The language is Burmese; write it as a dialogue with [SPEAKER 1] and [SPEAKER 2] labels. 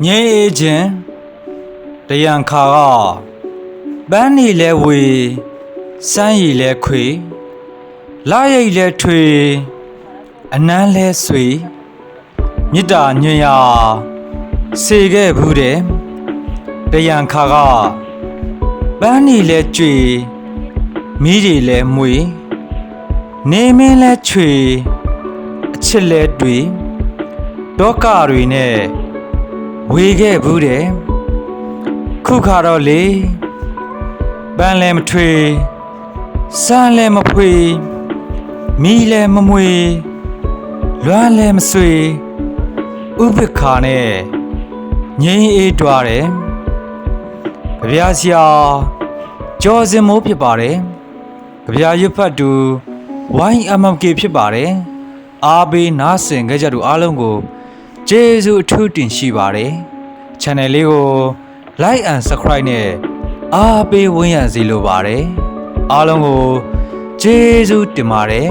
[SPEAKER 1] ငြိမ်းအေးခြင်းတယံခါကပန်းနေလဲဝေစမ်းရည်လဲခွေလာရိတ်လဲထွေအနမ်းလဲဆွေမြစ်တာညွှန်ရစေခဲ့ဘူးတဲ့တယံခါကပန်းနေလဲကြွေမိတွေလဲမွေနေမင်းလဲချွေအချစ်လဲတွေ့ဒေါကတွေနဲ့ ဝေခဲ့ဘူးတဲ့ခုခါတော့လေပန်းလဲမထွေစမ်းလဲမဖွေမီးလဲမမွေလွမ်းလဲမဆွေဥပ္ပခါနဲ့ငိမ့်အေးတွားတယ်ကြပြားစရာကြော်စင်မိုးဖြစ်ပါတယ်ကြပြားရွတ်ဖတ်သူ YMMK ဖြစ်ပါတယ်အားပေးနားဆင်ကြကြသူအားလုံးကို ကျေးဇူးအထူးတင်ရှိပါတယ် channel လေးကို like and subscribe နဲ့အားပေးဝန်းရံစီလိုပါတယ်အားလုံးကိုကျေးဇူးတင်ပါတယ်